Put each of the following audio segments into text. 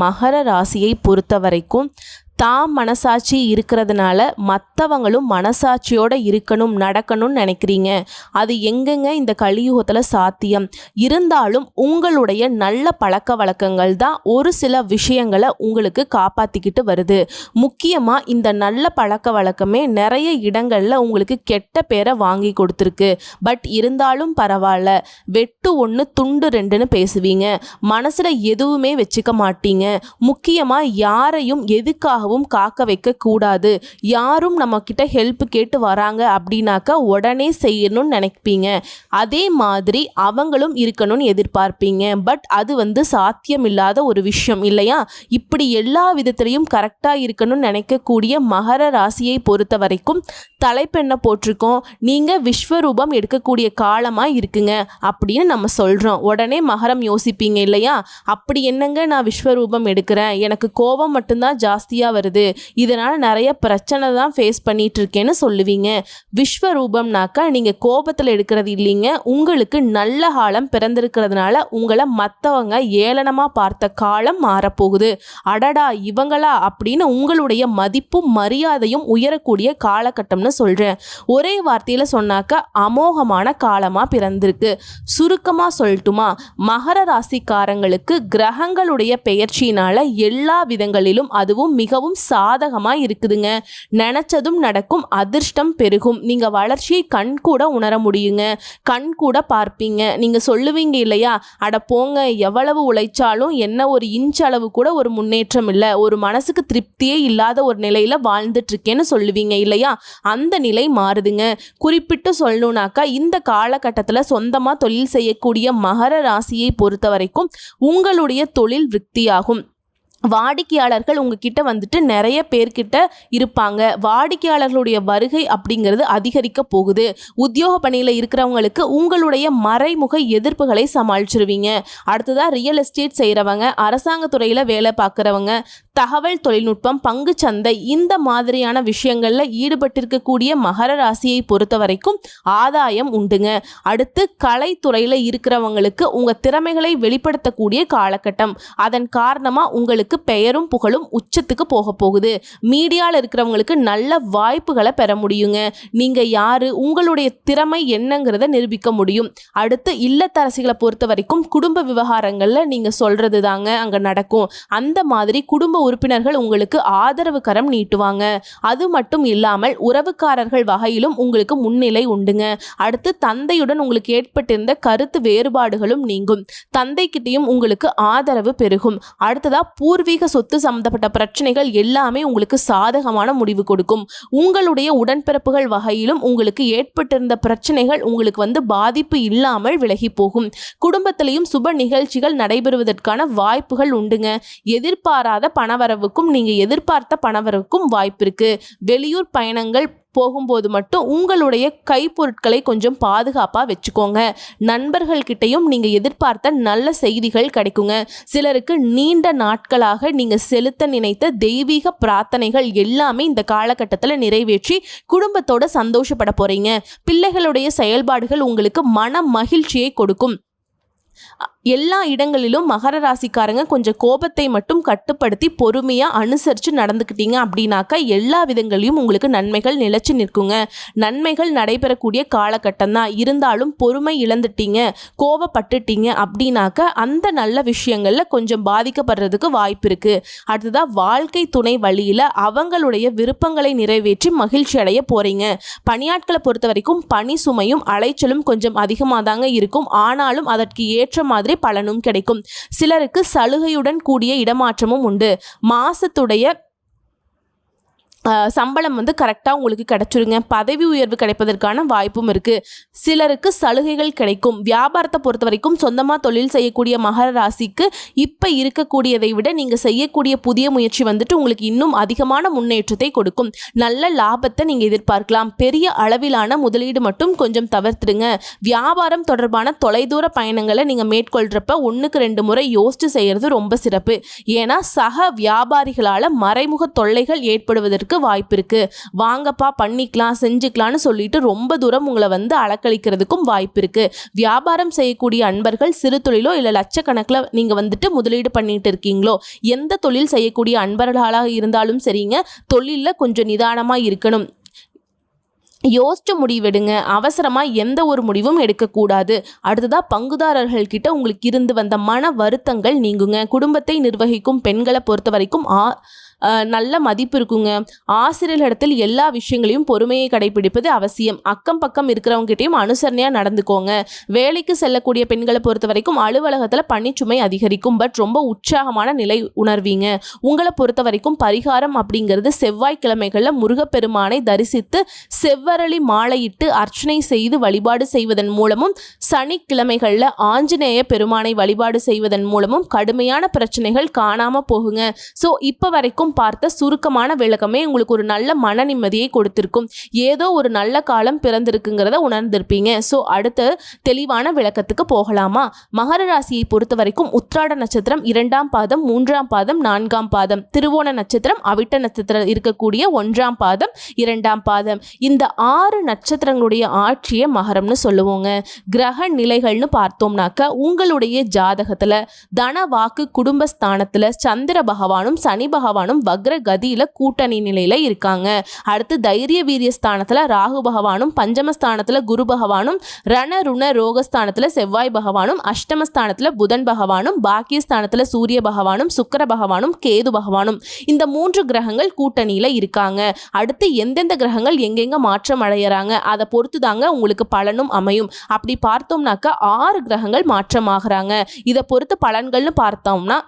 மகர ராசியை பொறுத்த வரைக்கும் தாம் மனசாட்சி இருக்கிறதுனால மற்றவங்களும் மனசாட்சியோடு இருக்கணும் நடக்கணும்னு நினைக்கிறீங்க. அது எங்கெங்க இந்த கலியுகத்தில் சாத்தியம்? இருந்தாலும் உங்களுடைய நல்ல பழக்க வழக்கங்கள் தான் ஒரு சில விஷயங்களை உங்களுக்கு காப்பாற்றிக்கிட்டு வருது. முக்கியமாக இந்த நல்ல பழக்க வழக்கமே நிறைய இடங்களில் உங்களுக்கு கெட்ட பேரை வாங்கி கொடுத்துருக்கு. பட் இருந்தாலும் பரவாயில்ல. வெட்டு ஒன்று துண்டு ரெண்டுன்னு பேசுவீங்க. மனசில் எதுவுமே வச்சுக்க மாட்டீங்க. முக்கியமாக யாரையும் எதுக்காக எதுக்காகவும் காக்க வைக்க கூடாது யாரும் நம்மக்கிட்ட ஹெல்ப் கேட்டு வராங்க அப்படின்னாக்கா உடனே செய்யணும்னு நினைப்பீங்க. அதே மாதிரி அவங்களும் இருக்கணும்னு எதிர்பார்ப்பீங்க. பட் அது வந்து சாத்தியமில்லாத ஒரு விஷயம் இல்லையா? இப்படி எல்லா விதத்திலையும் கரெக்டாக இருக்கணும்னு நினைக்கக்கூடிய மகர ராசியை பொறுத்த வரைக்கும் தலைப்பெண்ணை போட்டிருக்கோம்? நீங்கள் விஸ்வரூபம் எடுக்கக்கூடிய காலமாக இருக்குங்க அப்படின்னு நம்ம சொல்கிறோம் உடனே மகரம் யோசிப்பீங்க இல்லையா? அப்படி என்னங்க நான் விஸ்வரூபம் எடுக்கிறேன்? எனக்கு கோபம் மட்டும்தான் ஜாஸ்தியாக வருது. இதனால் நிறைய பிரச்சனை தான் ஃபேஸ் பண்ணிட்டு இருக்கேன்னு சொல்லுவீங்க. விஸ்வரூபம்னாக்கா நீங்கள் கோபத்தில் எடுக்கிறது இல்லைங்க. உங்களுக்கு நல்ல காலம் பிறந்திருக்கிறதுனால உங்களை மற்றவங்க ஏளனமாக பார்த்த காலம் மாறப்போகுது. அடடா இவங்களா அப்படின்னு உங்களுடைய மதிப்பும் மரியாதையும் உயரக்கூடிய காலகட்டம்னு சொல்கிறேன் ஒரே வார்த்தையில் சொன்னாக்க அமோகமான காலமாக பிறந்திருக்கு. சுருக்கமாக சொல்லட்டுமா? மகர ராசிக்காரங்களுக்கு கிரகங்களுடைய பெயர்ச்சியினால எல்லா விதங்களிலும் அதுவும் மிகவும் சாதகமாக இருக்குதுங்க. நினச்சதும் நடக்கும் அதிர்ஷ்டம் பெருகும். நீங்கள் வளர்ச்சியை கண் கூட உணர முடியுங்க. கண் கூட பார்ப்பீங்க. நீங்கள் சொல்லுவீங்க இல்லையா? அட போங்க எவ்வளவு உழைச்சாலும் என்ன ஒரு இன்ச் அளவு கூட ஒரு முன்னேற்றம் இல்லை. ஒரு மனசுக்கு திருப்தியே இல்லாத ஒரு நிலையில் வாழ்ந்துட்டுருக்கேன்னு சொல்லுவீங்க இல்லையா? அந்த நிலை மாறுதுங்க. குறிப்பிட்டு சொல்லணுனாக்கா இந்த காலகட்டத்தில் சொந்தமாக தொழில் செய்யக்கூடிய மகர ராசியை பொறுத்த வரைக்கும் உங்களுடைய தொழில் விருத்தியாகும். வாடிக்கையாளர்கள் உங்ககிட்ட வந்துட்டு நிறைய பேர்கிட்ட இருப்பாங்க. வாடிக்கையாளர்களுடைய வருகை அப்படிங்கிறது அதிகரிக்க போகுது. உத்தியோக பணியில் இருக்கிறவங்களுக்கு உங்களுடைய மறைமுக எதிர்ப்புகளை சமாளிச்சிருவீங்க. அடுத்ததாக ரியல் எஸ்டேட் செய்கிறவங்க அரசாங்க துறையில் வேலை பார்க்குறவங்க தகவல் தொழில்நுட்பம் பங்குச்சந்தை இந்த மாதிரியான விஷயங்களில் ஈடுபட்டிருக்கக்கூடிய மகர ராசியை பொறுத்த வரைக்கும் ஆதாயம் உண்டுங்க. அடுத்து கலைத்துறையில் இருக்கிறவங்களுக்கு உங்கள் திறமைகளை வெளிப்படுத்தக்கூடிய காலகட்டம். அதன் காரணமாக உங்களுக்கு பெயரும் புகழும் உச்சத்துக்கு போக போகுது. மீடியாவில் இருக்கிறவங்களுக்கு நல்ல வாய்ப்புகளை பெற முடியுங்க. நீங்கள் யார் உங்களுடைய திறமை என்னங்கிறத நிரூபிக்க முடியும். அடுத்து இல்லத்தரசிகளை பொறுத்த வரைக்கும் குடும்ப விவகாரங்களில் நீங்கள் சொல்கிறது தாங்க அங்கே நடக்கும். அந்த மாதிரி குடும்ப உறுப்பினர்கள் உங்களுக்கு ஆதரவு கரம் நீட்டுவாங்க. அது மட்டும் இல்லாமல் உறவுக்காரர்கள் வகையிலும் உங்களுக்கு முன்னிலை உண்டுங்க. அடுத்து தந்தையுடன் உங்களுக்கு ஏற்பட்டிருந்த கருத்து வேறுபாடுகளும் நீங்கும். தந்தைக்கிட்டேயும் உங்களுக்கு ஆதரவு பெருகும். அடுத்ததா பூர்வீக சொத்து சம்பந்தப்பட்ட பிரச்சனைகள் எல்லாமே உங்களுக்கு சாதகமான முடிவு கொடுக்கும். உங்களுடைய உடன்பிறப்புகள் வகையிலும் உங்களுக்கு ஏற்பட்டிருந்த பிரச்சனைகள் உங்களுக்கு வந்து பாதிப்பு இல்லாமல் விலகி போகும். குடும்பத்திலையும் சுப நிகழ்ச்சிகள் நடைபெறுவதற்கான வாய்ப்புகள் உண்டுங்க. எதிர்பாராத பணவரவுக்கும் நீங்கள் எதிர்பார்த்த பணவரவுக்கும் வாய்ப்பு இருக்கு. வெளியூர் பயணங்கள் போகும்போது மட்டும் உங்களுடைய கைப்பொருட்களை கொஞ்சம் பாதுகாப்பாக வச்சுக்கோங்க. நண்பர்கள்கிட்டையும் நீங்கள் எதிர்பார்த்த நல்ல செய்திகள் கிடைக்குங்க. சிலருக்கு நீண்ட நாட்களாக நீங்கள் செலுத்த நினைத்த தெய்வீக பிரார்த்தனைகள் எல்லாமே இந்த காலகட்டத்தில் நிறைவேற்றி குடும்பத்தோட சந்தோஷப்பட போகிறீங்க பிள்ளைகளுடைய செயல்பாடுகள் உங்களுக்கு மன மகிழ்ச்சியை கொடுக்கும். எல்லா இடங்களிலும் மகர ராசிக்காரங்க கொஞ்சம் கோபத்தை மட்டும் கட்டுப்படுத்தி பொறுமையாக அனுசரித்து நடந்துக்கிட்டீங்க அப்படின்னாக்கா எல்லா விதங்களையும் உங்களுக்கு நன்மைகள் நிலைச்சு நிற்குங்க. நன்மைகள் நடைபெறக்கூடிய காலகட்டம் தான் இருந்தாலும் பொறுமை இழந்துட்டீங்க கோபப்பட்டுட்டீங்க அப்படின்னாக்க அந்த நல்ல விஷயங்களில் கொஞ்சம் பாதிக்கப்படுறதுக்கு வாய்ப்பு இருக்குது அடுத்ததாக வாழ்க்கை துணை வழியில் அவங்களுடைய விருப்பங்களை நிறைவேற்றி மகிழ்ச்சி அடைய போகிறீங்க பணியாட்களை பொறுத்த வரைக்கும் பணி சுமையும் அலைச்சலும் கொஞ்சம் அதிகமாக தாங்க இருக்கும். ஆனாலும் அதற்கு ஏற்ற மாதிரி பலனும் கிடைக்கும். சிலருக்கு சலுகையுடன் கூடிய இடமாற்றமும் உண்டு. மாசத்துடைய சம்பளம் வந்து கரெக்டாக உங்களுக்கு கிடைச்சிருங்க. பதவி உயர்வு கிடைப்பதற்கான வாய்ப்பும் இருக்குது சிலருக்கு சலுகைகள் கிடைக்கும். வியாபாரத்தை பொறுத்த வரைக்கும் சொந்தமாக தொழில் செய்யக்கூடிய மகர ராசிக்கு இப்போ இருக்கக்கூடியதை விட நீங்கள் செய்யக்கூடிய புதிய முயற்சி வந்துட்டு உங்களுக்கு இன்னும் அதிகமான முன்னேற்றத்தை கொடுக்கும். நல்ல லாபத்தை நீங்கள் எதிர்பார்க்கலாம். பெரிய அளவிலான முதலீடு மட்டும் கொஞ்சம் தவிர்த்துடுங்க. வியாபாரம் தொடர்பான தொலைதூர பயணங்களை நீங்கள் மேற்கொள்கிறப்ப ஒன்றுக்கு ரெண்டு முறை யோசித்து செய்கிறது ரொம்ப சிறப்பு. ஏன்னா சக வியாபாரிகளால் மறைமுக தொல்லைகள் ஏற்படுவதற்கு இருக்கிறதுக்கு வாய்ப்பு இருக்குது வாங்கப்பா பண்ணிக்கலாம் செஞ்சுக்கலான்னு சொல்லிட்டு ரொம்ப தூரம் உங்களை வந்து அலக்கழிக்கிறதுக்கும் வாய்ப்பு இருக்குது வியாபாரம் செய்யக்கூடிய அன்பர்கள் சிறு தொழிலோ இல்லை லட்சக்கணக்கில் நீங்கள் வந்துட்டு முதலீடு பண்ணிட்டு இருக்கீங்களோ எந்த தொழில் செய்யக்கூடிய அன்பர்களாக இருந்தாலும் சரிங்க தொழிலில் கொஞ்சம் நிதானமாக இருக்கணும். யோசிச்சு முடிவெடுங்க. அவசரமாக எந்த ஒரு முடிவும் எடுக்கக்கூடாது. அடுத்ததாக பங்குதாரர்கள் கிட்ட உங்களுக்கு இருந்து வந்த மன வருத்தங்கள் நீங்குங்க. குடும்பத்தை நிர்வகிக்கும் பெண்களை பொறுத்த வரைக்கும் ஆ நல்ல மதிப்பு இருக்குங்க. ஆசிரியர்களிடத்தில் எல்லா விஷயங்களையும் பொறுமையை கடைபிடிப்பது அவசியம். அக்கம் பக்கம் இருக்கிறவங்ககிட்டையும் அனுசரணையாக நடந்துக்கோங்க. வேலைக்கு செல்லக்கூடிய பெண்களை பொறுத்த வரைக்கும் அலுவலகத்தில் பணிச்சுமை அதிகரிக்கும். பட் ரொம்ப உற்சாகமான நிலை உணர்வீங்க. உங்களை பொறுத்த வரைக்கும் பரிகாரம் அப்படிங்கிறது செவ்வாய்க்கிழமைகளில் முருகப்பெருமானை தரிசித்து செவ்வரளி மாலையிட்டு அர்ச்சனை செய்து வழிபாடு செய்வதன் மூலமும் சனிக்கிழமைகளில் ஆஞ்சநேய பெருமானை வழிபாடு செய்வதன் மூலமும் கடுமையான பிரச்சனைகள் காணாமல் போகுங்க. ஸோ இப்போ வரைக்கும் பார்த்த சுருக்கமான விளக்கமே உங்களுக்கு ஒரு நல்ல மன நிம்மதியை கொடுத்திருக்கும். ஏதோ ஒரு நல்ல காலம் பிறந்திருக்குங்கிறத உணர்ந்திருப்பீங்க. ஸோ அடுத்து தெளிவான விளக்கத்துக்கு போகலாமா? மகர ராசியை பொறுத்த வரைக்கும் உத்ராட நட்சத்திரம் இரண்டாம் பாதம் மூன்றாம் பாதம் நான்காம் பாதம். திருவோண நட்சத்திரம் அவிட்ட நட்சத்திரம் இருக்கக்கூடிய ஒன்றாம் பாதம் இரண்டாம் பாதம். இந்த ஆறு நட்சத்திரங்களுடைய ஆட்சியை மகரம்னு சொல்லுவோங்க. கிரக நிலைகள்னு பார்த்தோம்னாக்க உங்களுடைய ஜாதகத்தில் தன வாக்கு குடும்பஸ்தானத்தில் சந்திர பகவானும் சனி பகவானும் வக்ர கதியில் கூட்டணி நிலையில் இருக்காங்க. அடுத்து தைரிய வீரிய ஸ்தானத்தில் ராகு பகவானும் பஞ்சமஸ்தானத்தில் குரு பகவானும் ரண ருண ரோகஸ்தானத்தில் செவ்வாய் பகவானும் அஷ்டமஸ்தானத்தில் புதன் பகவானும் பாக்கியஸ்தானத்தில் சூரிய பகவானும் சுக்கிர பகவானும் கேது பகவானும். இந்த மூன்று கிரகங்கள் கூட்டணியில் இருக்காங்க. அடுத்து எந்தெந்த கிரகங்கள் எங்கெங்க மாற்றம் அடையறாங்க அதை பொறுத்து தாங்க உங்களுக்கு பலனும் அமையும். அப்படி பார்த்தோம்னாக்கா ஆறு கிரகங்கள் மாற்றமாகறாங்க. இதை பொறுத்து பலன்கள்னு பார்த்தோம்னா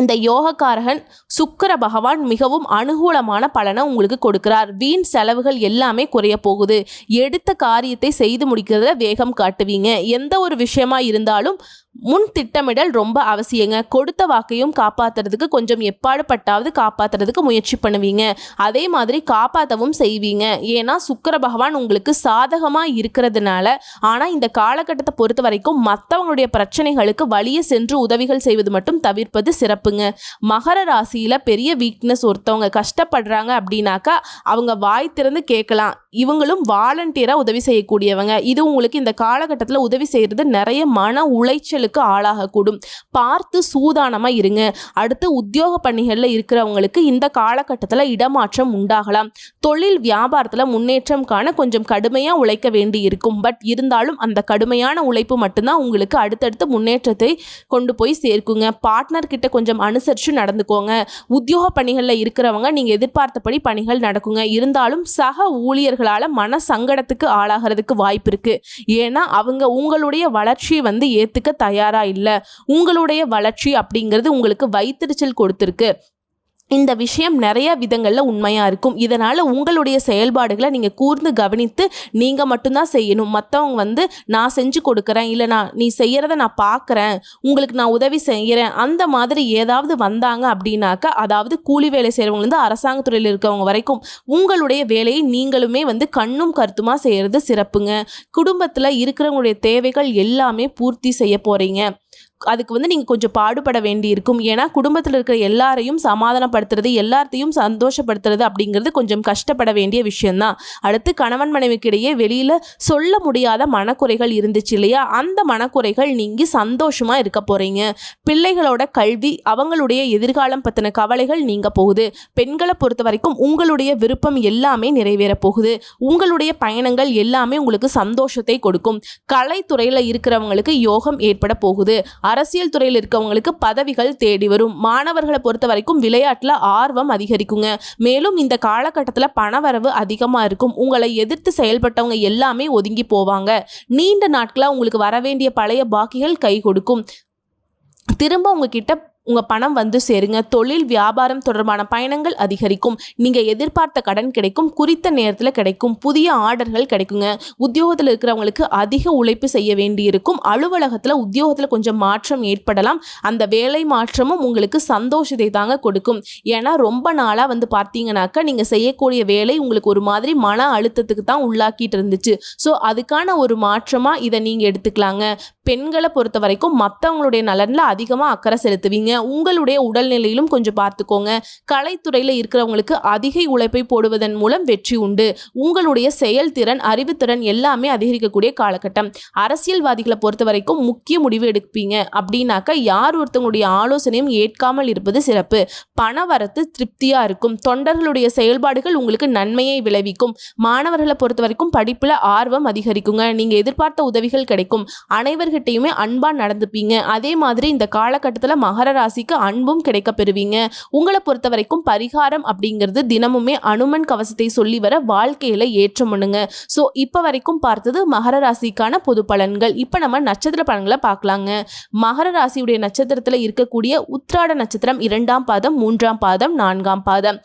இந்த யோகக்காரகன் சுக்கர பகவான் மிகவும் அனுகூலமான பலனை உங்களுக்கு கொடுக்கிறார். வீண் செலவுகள் எல்லாமே குறைய போகுது. எடுத்த காரியத்தை செய்து முடிக்கிறதுல வேகம் காட்டுவீங்க. எந்த ஒரு விஷயமா இருந்தாலும் முன் திட்டமிடல் ரொம்ப அவசியங்க. கொடுத்த வாக்கையும் காப்பாத்துறதுக்கு கொஞ்சம் எப்பாடுபட்டாவது காப்பாத்துறதுக்கு முயற்சி பண்ணுவீங்க. அதே மாதிரி காப்பாற்றவும் செய்வீங்க. ஏன்னா சுக்கர பகவான் உங்களுக்கு சாதகமாக இருக்கிறதுனால ஆனால் இந்த காலகட்டத்தை பொறுத்த வரைக்கும் மற்றவங்களுடைய பிரச்சனைகளுக்கு வழியே சென்று உதவிகள் செய்வது மட்டும் தவிர்ப்பது சிறப்புங்க. மகர ராசியில் பெரிய வீக்னஸ் ஒருத்தவங்க கஷ்டப்படுறாங்க அப்படின்னாக்கா அவங்க வாய் திறந்து கேட்கலாம். இவங்களும் வாலண்டியராக உதவி செய்யக்கூடியவங்க. இது உங்களுக்கு இந்த காலகட்டத்தில் உதவி செய்கிறது நிறைய மன உளைச்சல் உளைச்சலுக்கு ஆளாகக்கூடும். பார்த்து சூதானமாக இருங்க. அடுத்து உத்தியோக பணிகளில் இருக்கிறவங்களுக்கு இந்த காலகட்டத்தில் இடமாற்றம் உண்டாகலாம். தொழில் வியாபாரத்தில் முன்னேற்றம் காண கொஞ்சம் கடுமையாக உழைக்க வேண்டி இருக்கும் பட் இருந்தாலும் அந்த கடுமையான உழைப்பு மட்டும்தான் உங்களுக்கு அடுத்தடுத்து முன்னேற்றத்தை கொண்டு போய் சேர்க்குங்க. பார்ட்னர் கிட்ட கொஞ்சம் அனுசரித்து நடந்துக்கோங்க. உத்தியோக பணிகளில் இருக்கிறவங்க நீங்கள் எதிர்பார்த்தபடி பணிகள் நடக்குங்க. இருந்தாலும் சக ஊழியர்களால் மன சங்கடத்துக்கு ஆளாகிறதுக்கு வாய்ப்பு இருக்குது ஏன்னா அவங்க உங்களுடைய வளர்ச்சியை வந்து ஏற்றுக்க தயாராக இல்லை? உங்களுடைய வளர்ச்சி அப்படிங்கிறது உங்களுக்கு வயிற்றுச்சல் கொடுத்துருக்கு. இந்த விஷயம் நிறைய விதங்களில் உண்மையாக இருக்கும். இதனால் உங்களுடைய செயல்பாடுகளை நீங்கள் கூர்ந்து கவனித்து நீங்கள் மட்டும்தான் செய்யணும். மற்றவங்க வந்து நான் செஞ்சு கொடுக்குறேன். இல்லை நான் நீ செய்கிறத நான் பார்க்குறேன் உங்களுக்கு நான் உதவி செய்கிறேன் அந்த மாதிரி ஏதாவது வந்தாங்க அப்படின்னாக்கா அதாவது கூலி வேலை செய்கிறவங்கலேருந்து அரசாங்கத்துறையில் இருக்கவங்க வரைக்கும் உங்களுடைய வேலையை நீங்களுமே வந்து கண்ணும் கருத்துமாக செய்கிறது சிறப்புங்க. குடும்பத்தில் இருக்கிறவங்களுடைய தேவைகள் எல்லாமே பூர்த்தி செய்ய போகிறீங்க அதுக்கு வந்து நீங்கள் கொஞ்சம் பாடுபட வேண்டி இருக்கும் ஏன்னா குடும்பத்தில் இருக்கிற எல்லாரையும் சமாதானப்படுத்துறது எல்லாத்தையும் சந்தோஷப்படுத்துறது அப்படிங்கிறது கொஞ்சம் கஷ்டப்பட வேண்டிய விஷயந்தான் அடுத்து கணவன் மனைவிக்கு இடையே வெளியில் சொல்ல முடியாத மனக்குறைகள் இருந்துச்சு இல்லையா? அந்த மனக்குறைகள் நீங்கி சந்தோஷமாக இருக்க போகிறீங்க பிள்ளைகளோட கல்வி அவங்களுடைய எதிர்காலம் பற்றின கவலைகள் நீங்க போகுது. பெண்களை பொறுத்த வரைக்கும் உங்களுடைய விருப்பம் எல்லாமே நிறைவேற போகுது. உங்களுடைய பயணங்கள் எல்லாமே உங்களுக்கு சந்தோஷத்தை கொடுக்கும். கலைத்துறையில் இருக்கிறவங்களுக்கு யோகம் ஏற்பட போகுது. அரசியல் துறையில் இருக்கவங்களுக்கு பதவிகள் தேடி வரும். மாணவர்களை பொறுத்த வரைக்கும் விளையாட்டில் ஆர்வம் அதிகரிக்குங்க. மேலும் இந்த காலகட்டத்தில் பணவரவு அதிகமாக இருக்கும். உங்களை எதிர்த்து செயல்பட்டவங்க எல்லாமே ஒதுங்கி போவாங்க. நீண்ட நாட்களாக உங்களுக்கு வர வேண்டிய பழைய பாக்கிகள் கை கொடுக்கும். திரும்ப உங்ககிட்ட உங்கள் பணம் வந்து சேருங்க. தொழில் வியாபாரம் தொடர்பான பயணங்கள் அதிகரிக்கும். நீங்கள் எதிர்பார்த்த கடன் கிடைக்கும். குறித்த நேரத்தில் கிடைக்கும். புதிய ஆர்டர்கள் கிடைக்குங்க. உத்தியோகத்தில் இருக்கிறவங்களுக்கு அதிக உழைப்பு செய்ய வேண்டியிருக்கும். அலுவலகத்தில் உத்தியோகத்தில் கொஞ்சம் மாற்றம் ஏற்படலாம். அந்த வேலை மாற்றமும் உங்களுக்கு சந்தோஷத்தை தாங்க கொடுக்கும். ஏன்னா ரொம்ப நாளாக வந்து பார்த்தீங்கன்னாக்கா நீங்கள் செய்யக்கூடிய வேலை உங்களுக்கு ஒரு மாதிரி மன அழுத்தத்துக்கு தான் உள்ளாக்கிட்டு இருந்துச்சு. ஸோ அதுக்கான ஒரு மாற்றமாக இதை நீங்கள் எடுத்துக்கலாங்க. பெண்களை பொறுத்த வரைக்கும் மற்றவங்களுடைய நலனில் அதிகமாக அக்கறை செலுத்துவீங்க. உங்களுடைய உடல்நிலையிலும் கொஞ்சம் பார்த்துக்கோங்க. கலைத்துறையில் இருக்கிறவங்களுக்கு அதிக உழைப்பை போடுவதன் மூலம் வெற்றி உண்டு. உங்களுடைய செயல்திறன் அறிவுத்திறன் எல்லாமே அதிகரிக்கக்கூடிய காலகட்டம். அரசியல்வாதிகளை பொறுத்த வரைக்கும் முக்கிய முடிவு எடுப்பீங்க. அப்படின்னாக்கா யார் ஒருத்தவங்களுடைய ஆலோசனையும் ஏற்காமல் இருப்பது சிறப்பு. பண வரத்து திருப்தியாக இருக்கும். தொண்டர்களுடைய செயல்பாடுகள் உங்களுக்கு நன்மையை விளைவிக்கும். மாணவர்களை பொறுத்த வரைக்கும் படிப்பில் ஆர்வம் அதிகரிக்குங்க. நீங்கள் எதிர்பார்த்த உதவிகள் கிடைக்கும். அனைவர்கிட்டையுமே அன்பாக நடந்துப்பீங்க. அதே மாதிரி இந்த காலகட்டத்தில் மகர ராசிக்கு அன்பும் கிடைக்க பெறுவீங்க. உங்களை பொறுத்த வரைக்கும் பரிகாரம் அப்படிங்கிறது தினமுமே அனுமன் கவசத்தை சொல்லி வர வாழ்க்கையில் ஏற்றம் ஸோ இப்போ வரைக்கும் பார்த்தது மகர ராசிக்கான பொது பலன்கள். இப்போ நம்ம நட்சத்திர பலன்களை பார்க்கலாங்க. மகர ராசியுடைய நட்சத்திரத்தில் இருக்கக்கூடிய உத்ராட நட்சத்திரம் இரண்டாம் பாதம் மூன்றாம் பாதம் நான்காம் பாதம்.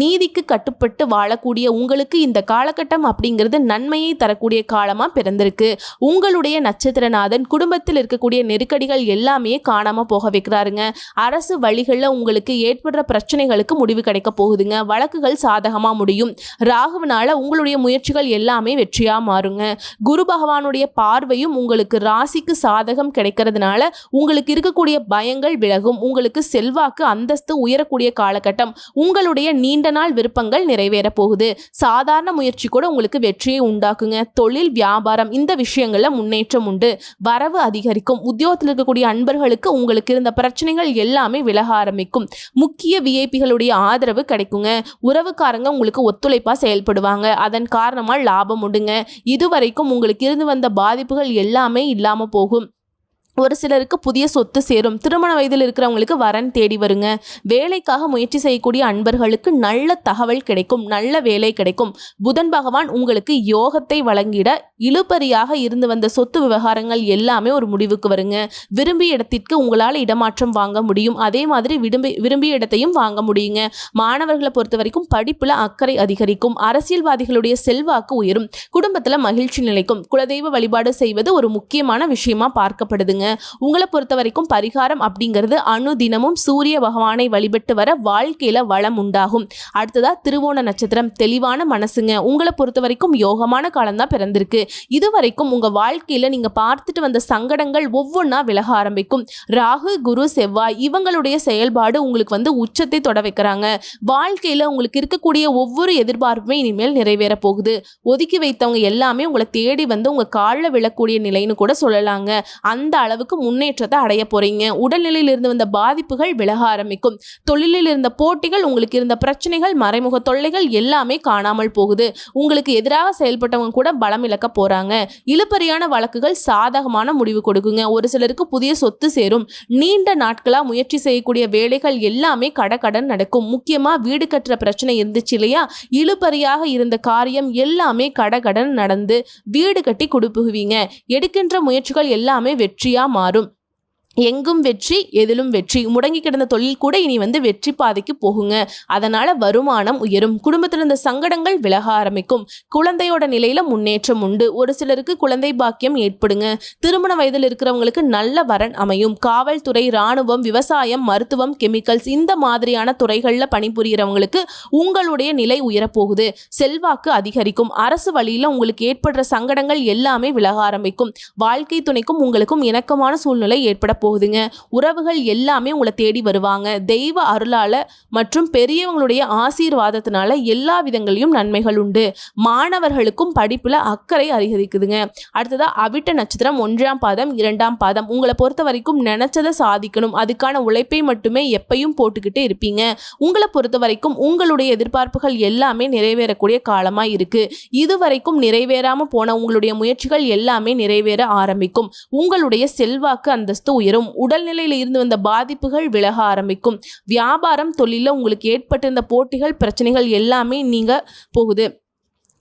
நீதிக்கு கட்டுப்பட்டு வாழக்கூடிய உங்களுக்கு இந்த காலகட்டம் அப்படிங்கிறது நன்மையை தரக்கூடிய காலமாக பிறந்திருக்கு. உங்களுடைய நட்சத்திரநாதன் குடும்பத்தில் இருக்கக்கூடிய நெருக்கடிகள் எல்லாமே காணாமல் போக வைக்கிறாருங்க. அரசு வழிகளில் உங்களுக்கு ஏற்படுற பிரச்சனைகளுக்கு முடிவு கிடைக்க போகுதுங்க. வழக்குகள் சாதகமாக முடியும். ராகுவனால உங்களுடைய முயற்சிகள் எல்லாமே வெற்றியாக மாறுங்க. குரு பகவானுடைய பார்வையும் உங்களுக்கு ராசிக்கு சாதகம் கிடைக்கிறதுனால உங்களுக்கு இருக்கக்கூடிய பயங்கள் விலகும். உங்களுக்கு செல்வாக்கு அந்தஸ்து உயரக்கூடிய காலகட்டம் உங்களுடைய நீண்ட நாள் விருப்பங்கள் நிறைவேற போகுது. சாதாரண முயற்சி கூட உங்களுக்கு வெற்றியை உண்டாக்குங்க. தொழில் வியாபாரம் இந்த விஷயங்களில் முன்னேற்றம் உண்டு. வரவு அதிகரிக்கும். உத்தியோகத்தில் இருக்கக்கூடிய அன்பர்களுக்கு உங்களுக்கு இருந்த பிரச்சனைகள் எல்லாமே விலக ஆரம்பிக்கும். முக்கிய விஐபிகளுடைய ஆதரவு கிடைக்குங்க. உறவுக்காரங்க உங்களுக்கு ஒத்துழைப்பாக செயல்படுவாங்க. அதன் காரணமாக லாபம் உண்டுங்க. இதுவரைக்கும் உங்களுக்கு இருந்து வந்த பாதிப்புகள் எல்லாமே இல்லாமல் போகும். ஒரு சிலருக்கு புதிய சொத்து சேரும். திருமண வயதில் இருக்கிறவங்களுக்கு வரன் தேடி வருங்க. வேலைக்காக முயற்சி செய்யக்கூடிய அன்பர்களுக்கு நல்ல தகவல் கிடைக்கும். நல்ல வேலை கிடைக்கும். புதன் பகவான் உங்களுக்கு யோகத்தை வழங்கிட இழுபறியாக இருந்து வந்த சொத்து விவகாரங்கள் எல்லாமே ஒரு முடிவுக்கு வருங்க. விரும்பிய இடத்திற்கு உங்களால் இடமாற்றம் வாங்க முடியும். அதே மாதிரி விரும்பி விரும்பிய இடத்தையும் வாங்க முடியுங்க. மாணவர்களை பொறுத்த வரைக்கும் படிப்பில் அக்கறை அதிகரிக்கும். அரசியல்வாதிகளுடைய செல்வாக்கு உயரும். குடும்பத்தில் மகிழ்ச்சி நிலைக்கும். குலதெய்வ வழிபாடு செய்வது ஒரு முக்கியமான விஷயமா பார்க்கப்படுதுங்க. உங்களை பொறுத்த வரைக்கும் பரிகாரம் அப்படிங்கிறது அணு தினமும் சூரிய பகவானை வழிபட்டு வர வாழ்க்கையில வளம் உண்டாகும். அடுத்ததா திருவோண நட்சத்திரம். தெளிவான மனசுங்க. உங்களை பொறுத்த வரைக்கும் யோகமான காலம்தான் பிறந்திருக்கு. இது வரைக்கும் உங்க வாழ்க்கையில நீங்க பார்த்துட்டு வந்த சங்கடங்கள் ஒவ்வொன்றா விலக ஆரம்பிக்கும். ராகு குரு செவ்வாய் இவங்களுடைய செயல்பாடு உங்களுக்கு வந்து உச்சத்தை தொட வைக்கிறாங்க. வாழ்க்கையில உங்களுக்கு இருக்கக்கூடிய ஒவ்வொரு எதிர்பார்ப்புமே இனிமேல் நிறைவேற போகுது. ஒதுக்கி வைத்தவங்க எல்லாமே உங்களை தேடி வந்து உங்க காலில் விழக்கூடிய நிலைன்னு கூட சொல்லலாங்க. அந்த அளவுக்கு முன்னேற்றத்தை அடைய போறீங்க. உடல்நிலையில் இருந்து வந்த பாதிப்புகள் விலக ஆரம்பிக்கும். தொழிலில் இருந்த போட்டிகள் உங்களுக்கு இருந்த பிரச்சனைகள் மறைமுக தொல்லைகள் எல்லாமே காணாமல் போகுது. உங்களுக்கு எதிராக செயல்பட்டவங்க கூட பலம் இழக்க போறாங்க. இழுபறியான வழக்குகள் சாதகமான முடிவு கொடுக்குங்க. ஒரு சிலருக்கு புதிய சொத்து சேரும். நீண்ட நாட்களா முயற்சி செய்யக்கூடிய வேலைகள் எல்லாமே கடகடன் நடக்கும். முக்கியமா வீடு கட்டுற பிரச்சனை இருந்துச்சு இல்லையா? இழுபறியாக இருந்த காரியம் எல்லாமே கடகடன் நடந்து வீடு கட்டி கொடுப்புகுவீங்க எடுக்கின்ற முயற்சிகள் எல்லாமே வெற்றியா மாறும் எங்கும் வெற்றி எதிலும் வெற்றி. முடங்கி கிடந்த தொழில் கூட இனி வந்து வெற்றி பாதைக்கு போகுங்க. அதனால வருமானம் உயரும். குடும்பத்தில் இருந்த சங்கடங்கள் விலக ஆரம்பிக்கும். குழந்தையோட நிலையில முன்னேற்றம் உண்டு. ஒரு சிலருக்கு குழந்தை பாக்கியம் ஏற்படுங்க. திருமண வயதில் இருக்கிறவங்களுக்கு நல்ல வரன் அமையும். காவல்துறை ராணுவம் விவசாயம் மருத்துவம் கெமிக்கல்ஸ் இந்த மாதிரியான துறைகளில் பணிபுரியறவங்களுக்கு உங்களுடைய நிலை உயரப்போகுது. செல்வாக்கு அதிகரிக்கும். அரசு வழியில் உங்களுக்கு ஏற்படுற சங்கடங்கள் எல்லாமே விலக ஆரம்பிக்கும். வாழ்க்கை துணைக்கும் உங்களுக்கும் இணக்கமான சூழ்நிலை ஏற்பட போகுதுங்க. உறவுகள் எல்லாமே உங்களை தேடி வருவாங்க. தெய்வ அருளால மற்றும் பெரியவங்களுடைய ஆசீர்வாதத்தினால எல்லா விதங்களையும் நன்மைகள் உண்டு. மாணவர்களுக்கும் படிப்பில் அக்கறை அதிகரிக்குதுங்க. அடுத்ததாக அவிட்ட நட்சத்திரம் ஒன்றாம் பாதம் இரண்டாம் பாதம். உங்களை பொறுத்த வரைக்கும் நினைச்சதை சாதிக்கணும். அதுக்கான உழைப்பை மட்டுமே எப்பையும் போட்டுக்கிட்டே இருப்பீங்க. உங்களை பொறுத்த வரைக்கும் உங்களுடைய எதிர்பார்ப்புகள் எல்லாமே நிறைவேறக்கூடிய காலமாக இருக்கு. இதுவரைக்கும் நிறைவேறாமல் போன உங்களுடைய முயற்சிகள் எல்லாமே நிறைவேற ஆரம்பிக்கும். உங்களுடைய செல்வாக்கு அந்தஸ்து உயரும். உடல்நிலையில் இருந்து வந்த பாதிப்புகள் விலக ஆரம்பிக்கும். வியாபாரம் தொழிலில் உங்களுக்கு ஏற்பட்டிருந்த போட்டிகள் பிரச்சனைகள் எல்லாமே நீங்க போகுது.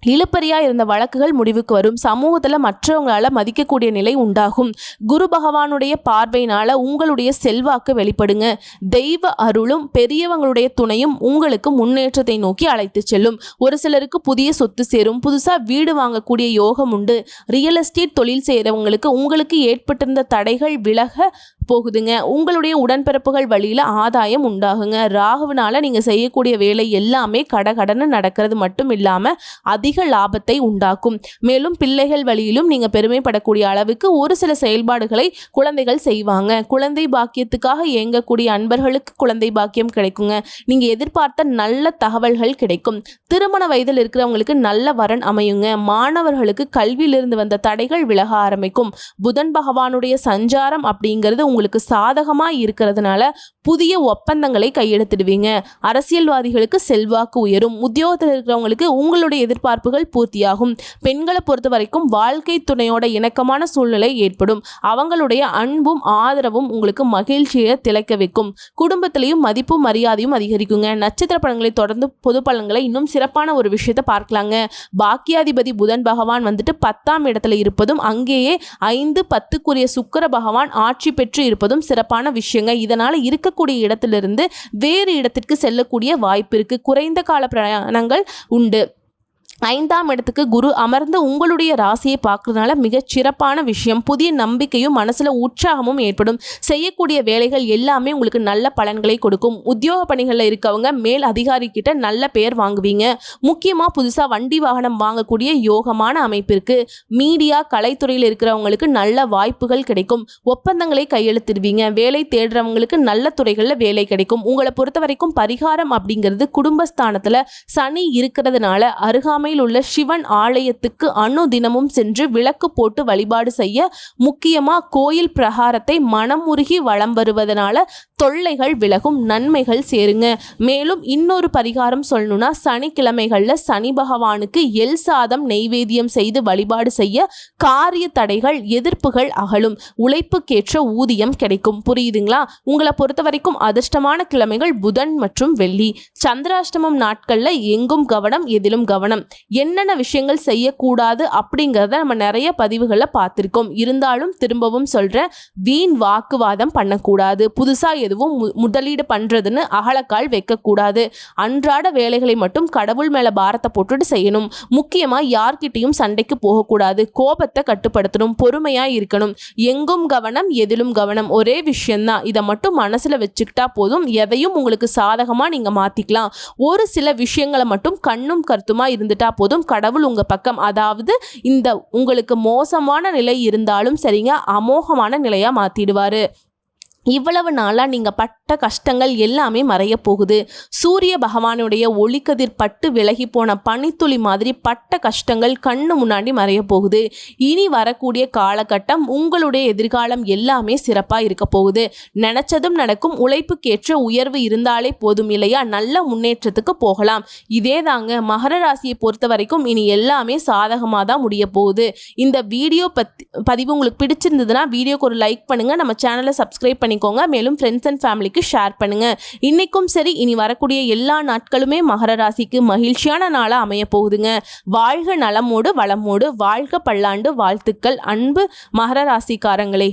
இழுப்பறியாக இருந்த வழக்குகள் முடிவுக்கு வரும். சமூகத்தில் மற்றவங்களால் மதிக்கக்கூடிய நிலை உண்டாகும். குரு பகவானுடைய பார்வையினால் உங்களுடைய செல்வாக்கு வெளிப்படுங்க. தெய்வ அருளும் பெரியவங்களுடைய துணையும் உங்களுக்கு முன்னேற்றத்தை நோக்கி அழைத்து செல்லும். ஒரு சிலருக்கு புதிய சொத்து சேரும். புதுசாக வீடு வாங்கக்கூடிய யோகம் உண்டு. ரியல் எஸ்டேட் தொழில் செய்கிறவங்களுக்கு உங்களுக்கு ஏற்பட்டிருந்த தடைகள் விலக போகுதுங்க. உங்களுடைய உடன்பிறப்புகள் வழியில் ஆதாயம் உண்டாகுங்க. ராகுவினால் நீங்கள் செய்யக்கூடிய வேலை எல்லாமே கடகடன்னு நடக்கிறது மட்டும் இல்லாமல் அதிக அதிக லாபத்தை உண்டாக்கும். மேலும் பிள்ளைகள் வழியிலும் நீங்கள் பெருமைப்படக்கூடிய அளவுக்கு ஒரு சில செயல்பாடுகளை குழந்தைகள் செய்வாங்க. குழந்தை பாக்கியத்துக்காக இயங்கக்கூடிய அன்பர்களுக்கு குழந்தை பாக்கியம் கிடைக்குங்க. நீங்கள் எதிர்பார்த்த நல்ல தகவல்கள் கிடைக்கும். திருமண வயதில் இருக்கிறவங்களுக்கு நல்ல வரன் அமையுங்க. மாணவர்களுக்கு கல்வியிலிருந்து வந்த தடைகள் விலக ஆரம்பிக்கும். புதன் பகவானுடைய சஞ்சாரம் அப்படிங்கிறது உங்களுக்கு சாதகமாக இருக்கிறதுனால புதிய ஒப்பந்தங்களை கையெழுத்திடுவீங்க. அரசியல்வாதிகளுக்கு செல்வாக்கு உயரும். உத்தியோகத்தில் இருக்கிறவங்களுக்கு உங்களுடைய எதிர்பார்ப்புகள் பூர்த்தியாகும். பெண்களை பொறுத்த வரைக்கும் வாழ்க்கை துணையோட இணக்கமான சூழ்நிலை ஏற்படும். அவங்களுடைய அன்பும் ஆதரவும் உங்களுக்கு மகிழ்ச்சியை திளைக்க வைக்கும். குடும்பத்திலையும் மதிப்பும் மரியாதையும் அதிகரிக்குங்க. நட்சத்திர படங்களை தொடர்ந்து பொது பலன்களை இன்னும் சிறப்பான ஒரு விஷயத்தை பார்க்கலாங்க. பாக்கியாதிபதி புதன் பகவான் வந்துட்டு பத்தாம் இடத்துல இருப்பதும் அங்கேயே ஐந்து பத்துக்குரிய சுக்கிர பகவான் ஆட்சி பெற்று இருப்பதும் சிறப்பான விஷயங்க. இதனால் இருக்க இருக்கக்கூடிய இடத்திலிருந்து வேறு இடத்திற்கு செல்லக்கூடிய வாய்ப்பு இருக்குது குறைந்த கால பிரயாணங்கள் உண்டு. ஐந்தாம் இடத்துக்கு குரு அமர்ந்து உங்களுடைய ராசியை பார்க்கறதுனால மிகச் சிறப்பான விஷயம். புதிய நம்பிக்கையும் மனசில் உற்சாகமும் ஏற்படும். செய்யக்கூடிய வேலைகள் எல்லாமே உங்களுக்கு நல்ல பலன்களை கொடுக்கும். உத்தியோக பணிகளில் இருக்கவங்க மேல் அதிகாரி கிட்ட நல்ல பெயர் வாங்குவீங்க. முக்கியமாக புதுசாக வண்டி வாகனம் வாங்கக்கூடிய யோகமான அமைப்பிற்கு மீடியா கலைத்துறையில் இருக்கிறவங்களுக்கு நல்ல வாய்ப்புகள் கிடைக்கும். ஒப்பந்தங்களை கையெழுத்திடுவீங்க. வேலை தேடுறவங்களுக்கு நல்ல துறைகளில் வேலை கிடைக்கும். உங்களை பொறுத்த வரைக்கும் பரிகாரம் அப்படிங்கிறது குடும்பஸ்தானத்தில் சனி இருக்கிறதுனால அருகாமை அருகாமையில் உள்ள சிவன் ஆலயத்துக்கு அணு தினமும் சென்று விளக்கு போட்டு வழிபாடு செய்ய முக்கியமாக கோயில் பிரகாரத்தை மனமுருகி வலம் வருவதனால தொல்லைகள் விலகும் நன்மைகள் சேருங்க. மேலும் இன்னொரு பரிகாரம் சொல்லணும்னா சனிக்கிழமைகளில் சனி பகவானுக்கு எல் சாதம் நெய்வேத்தியம் செய்து வழிபாடு செய்ய காரிய தடைகள் எதிர்ப்புகள் அகலும். உழைப்புக்கேற்ற ஊதியம் கிடைக்கும். புரியுதுங்களா? உங்களை பொறுத்த வரைக்கும் அதிர்ஷ்டமான கிழமைகள் புதன் மற்றும் வெள்ளி. சந்திராஷ்டமம் நாட்களில் எங்கும் கவனம் எதிலும் கவனம். என்னென்ன விஷயங்கள் செய்யக்கூடாது அப்படிங்கிறத நம்ம நிறைய பதிவுகளை பார்த்துருக்கோம். இருந்தாலும் திரும்பவும் சொல்கிறேன் வீண் வாக்குவாதம் பண்ணக்கூடாது. புதுசாக எதுவும் மு- முதலீடு பண்ணுறதுன்னு அகலக்கால் வைக்கக்கூடாது. அன்றாட வேலைகளை மட்டும் கடவுள் மேலே பாரத்தை போட்டுட்டு செய்யணும். முக்கியமாக யார்கிட்டையும் சண்டைக்கு போகக்கூடாது. கோபத்தை கட்டுப்படுத்தணும் பொறுமையாக இருக்கணும். எங்கும் கவனம் எதிலும் கவனம். ஒரே விஷயம்தான். இதை மட்டும் மனசில் வச்சுக்கிட்டா போதும். எதையும் உங்களுக்கு சாதகமாக நீங்கள் மாற்றிக்கலாம் ஒரு சில விஷயங்களை மட்டும் கண்ணும் கருத்துமாக இருந்துட்டா போதும் கடவுள் உங்கள் பக்கம். அதாவது இந்த உங்களுக்கு மோசமான நிலை இருந்தாலும் சரிங்க அமோகமான நிலையாக மாற்றிடுவார் இவ்வளவு நாளாக நீங்கள் பட்ட கஷ்டங்கள் எல்லாமே மறைய போகுது. சூரிய பகவானுடைய ஒளிக்கதிர் பட்டு விலகி போன பனித்துளி மாதிரி பட்ட கஷ்டங்கள் கண்ணு முன்னாடி மறைய போகுது. இனி வரக்கூடிய காலகட்டம் உங்களுடைய எதிர்காலம் எல்லாமே சிறப்பாக இருக்க போகுது. நினச்சதும் நடக்கும் உழைப்புக்கேற்ற உயர்வு இருந்தாலே போதும் இல்லையா? நல்ல முன்னேற்றத்துக்கு போகலாம். இதே தாங்க மகர ராசியை பொறுத்த வரைக்கும் இனி எல்லாமே சாதகமாக தான் முடிய போகுது. இந்த வீடியோ பத் பதிவு உங்களுக்கு பிடிச்சிருந்ததுன்னா வீடியோக்கு ஒரு லைக் பண்ணுங்கள் நம்ம சேனலை சப்ஸ்கிரைப் பண்ணிக்கோங்க. மேலும் ஃப்ரெண்ட்ஸ் அண்ட் ஃபேமிலிக்கு ஷேர் பண்ணுங்கள் இன்றைக்கும் சரி இனி வரக்கூடிய எல்லா நாட்களுமே மகர ராசிக்கு மகிழ்ச்சியான நாளாக அமைய போகுதுங்க. வாழ்க நலமோடு வளமோடு வாழ்க பல்லாண்டு வாழ்த்துக்கள் அன்பு மகர ராசிக்காரங்களே.